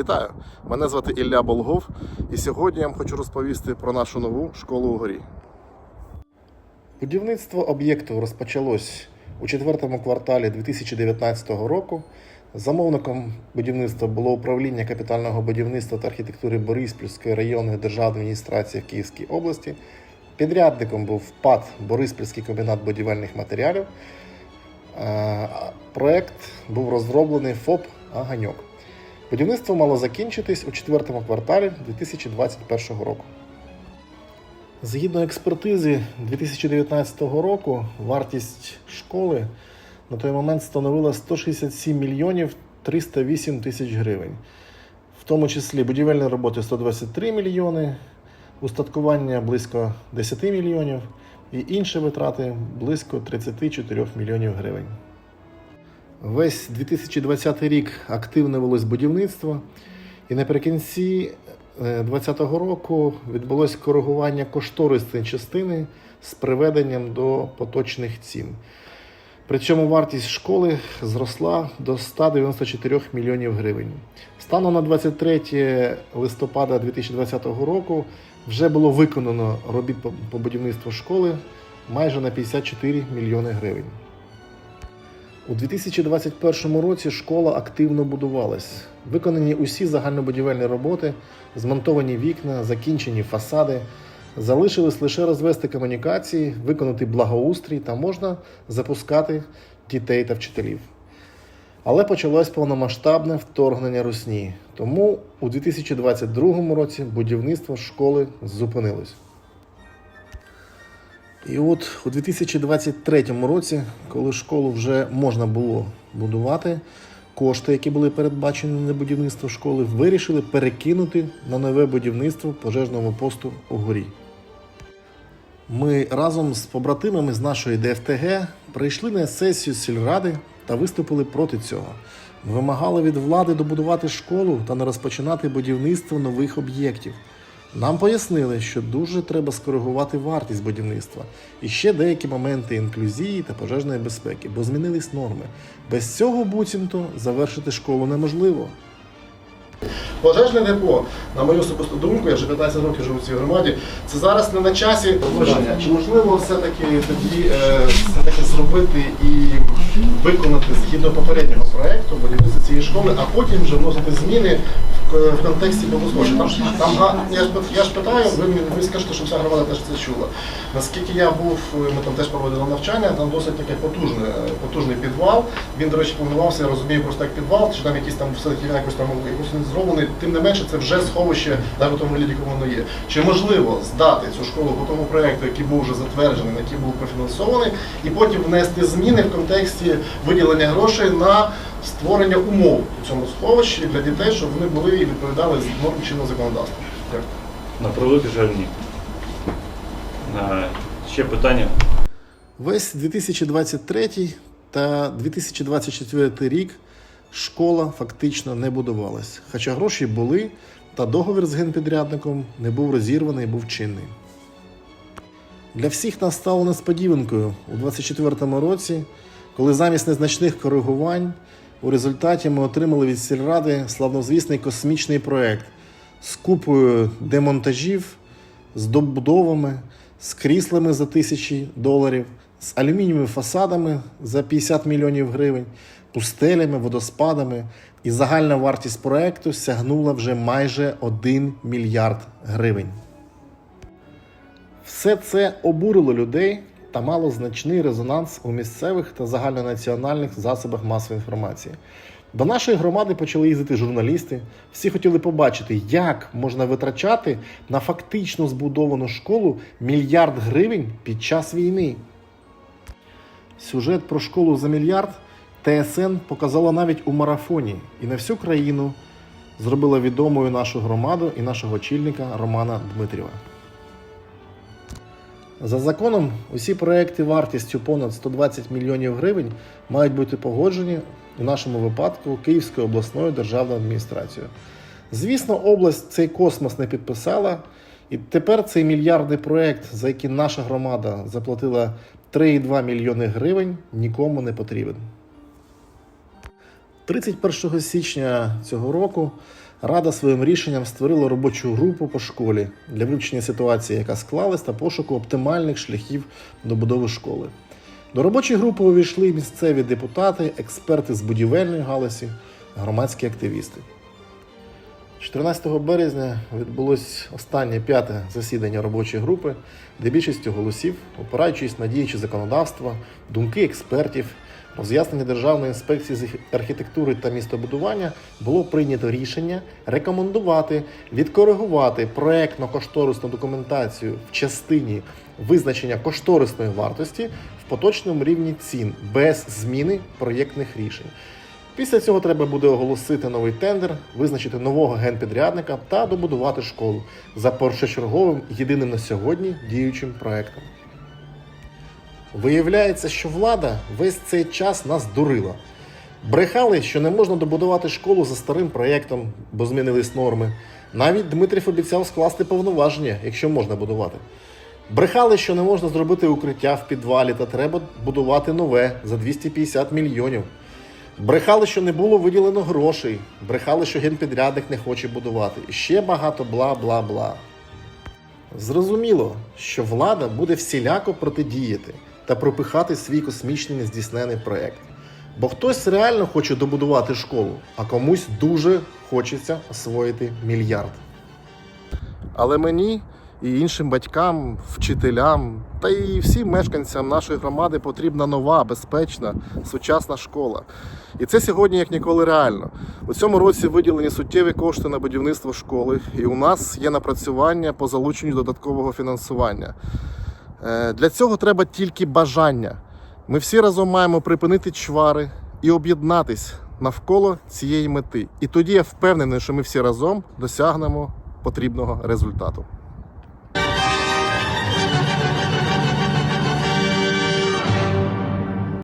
Вітаю! Мене звати Ілля Болгов, і сьогодні я вам хочу розповісти про нашу нову школу у горі. Будівництво об'єкту розпочалось у четвертому кварталі 2019 року. Замовником будівництва було управління капітального будівництва та архітектури Бориспільської районної державної адміністрації в Київській області. Підрядником був ПАД Бориспільський комбінат будівельних матеріалів. Е, Проект був розроблений ФОП Аганьок. Будівництво мало закінчитись у четвертому кварталі 2021 року. Згідно експертизи 2019 року, вартість школи на той момент становила 167 мільйонів 308 тисяч гривень, в тому числі будівельні роботи 123 мільйони, устаткування близько 10 мільйонів і інші витрати близько 34 мільйонів гривень. Весь 2020 рік активно велось будівництво, і наприкінці 2020 року відбулось коригування кошторисної частини з приведенням до поточних цін. При цьому вартість школи зросла до 194 мільйонів гривень. Станом на 23 листопада 2020 року вже було виконано робіт по будівництву школи майже на 54 мільйони гривень. У 2021 році школа активно будувалась. Виконані усі загальнобудівельні роботи, змонтовані вікна, закінчені фасади. Залишилось лише розвести комунікації, виконати благоустрій та можна запускати дітей та вчителів. Але почалось повномасштабне вторгнення Русні. Тому у 2022 році будівництво школи зупинилось. І от у 2023 році, коли школу вже можна було будувати, кошти, які були передбачені на будівництво школи, вирішили перекинути на нове будівництво пожежного посту у горі. Ми разом з побратимами з нашої ДФТГ прийшли на сесію сільради та виступили проти цього. Вимагали від влади добудувати школу та не розпочинати будівництво нових об'єктів. Нам пояснили, що дуже треба скоригувати вартість будівництва і ще деякі моменти інклюзії та пожежної безпеки, бо змінились норми. Без цього буцімто завершити школу неможливо. Пожежне депо, на мою особисту думку, я вже 15 років живу в цій громаді. Це зараз не на часі розміщення. Чи можливо все-таки тоді е, все-таки зробити і виконати згідно попереднього проекту будівництво цієї школи, а потім вже вносити зміни в, контексті Богослов'я? Там, там я, ж, я ж питаю, ви ви скажете, що вся громада теж це чула. Наскільки я був, е, ми там теж проводили навчання, там досить таке потужне, е, потужний підвал. Він, до речі, планувався, я розумію, просто як підвал, чи там якийсь там все-таки він якось там якось зроблений. Тим не менше, це вже сховище навіть у тому вигляді, якому воно є. Чи можливо здати цю школу по тому проекту, який був вже затверджений, який був профінансований, і потім внести зміни в контексті виділення грошей на створення умов у цьому сховищі для дітей, щоб вони були і відповідали з норм чинного законодавства? Дякую. На превеликий жаль, ні. Е, Ще питання. Весь 2023 та 2024 рік школа фактично не будувалась. Хоча гроші були, та договір з генпідрядником не був розірваний, був чинний. Для всіх нас стало несподіванкою у 2024 році, коли замість незначних коригувань у результаті ми отримали від сільради славнозвісний космічний проект з купою демонтажів, з добудовами, з кріслами за тисячі доларів, з алюмінієвими фасадами за 50 мільйонів гривень, пустелями, водоспадами. І загальна вартість проекту сягнула вже майже 1 мільярд гривень. Все це обурило людей та мало значний резонанс у місцевих та загальнонаціональних засобах масової інформації. До нашої громади почали їздити журналісти. Всі хотіли побачити, як можна витрачати на фактично збудовану школу мільярд гривень під час війни. Сюжет про школу за мільярд ТСН показала навіть у марафоні і на всю країну зробила відомою нашу громаду і нашого очільника Романа Дмитрєва. За законом, усі проекти вартістю понад 120 мільйонів гривень мають бути погоджені у нашому випадку Київською обласною державною адміністрацією. Звісно, область цей космос не підписала, і тепер цей мільярдний проект, за який наша громада заплатила 3,2 мільйони гривень, нікому не потрібен. 31 січня цього року Рада своїм рішенням створила робочу групу по школі для вивчення ситуації, яка склалась, та пошуку оптимальних шляхів добудови школи. До робочої групи увійшли місцеві депутати, експерти з будівельної галузі, громадські активісти. 14 березня відбулось останнє п'яте засідання робочої групи, де більшістю голосів, опираючись на діючі законодавства, думки експертів, роз'яснення Державної інспекції з архітектури та містобудування, було прийнято рішення рекомендувати відкоригувати проектно-кошторисну документацію в частині визначення кошторисної вартості в поточному рівні цін без зміни проєктних рішень. Після цього треба буде оголосити новий тендер, визначити нового генпідрядника та добудувати школу за першочерговим єдиним на сьогодні діючим проектом. Виявляється, що влада весь цей час нас дурила. Брехали, що не можна добудувати школу за старим проєктом, бо змінились норми. Навіть Дмитрів обіцяв скласти повноваження, якщо можна будувати. Брехали, що не можна зробити укриття в підвалі та треба будувати нове за 250 мільйонів. Брехали, що не було виділено грошей. Брехали, що генпідрядник не хоче будувати. І ще багато бла бла бла. Зрозуміло, що влада буде всіляко протидіяти та пропихати свій космічний нездійснений проект. Бо хтось реально хоче добудувати школу, а комусь дуже хочеться освоїти мільярд. Але мені і іншим батькам, вчителям та і всім мешканцям нашої громади потрібна нова, безпечна, сучасна школа. І це сьогодні як ніколи реально. У цьому році виділені суттєві кошти на будівництво школи, і у нас є напрацювання по залученню додаткового фінансування. Е, Для цього треба тільки бажання. Ми всі разом маємо припинити чвари і об'єднатись навколо цієї мети. І тоді я впевнений, що ми всі разом досягнемо потрібного результату.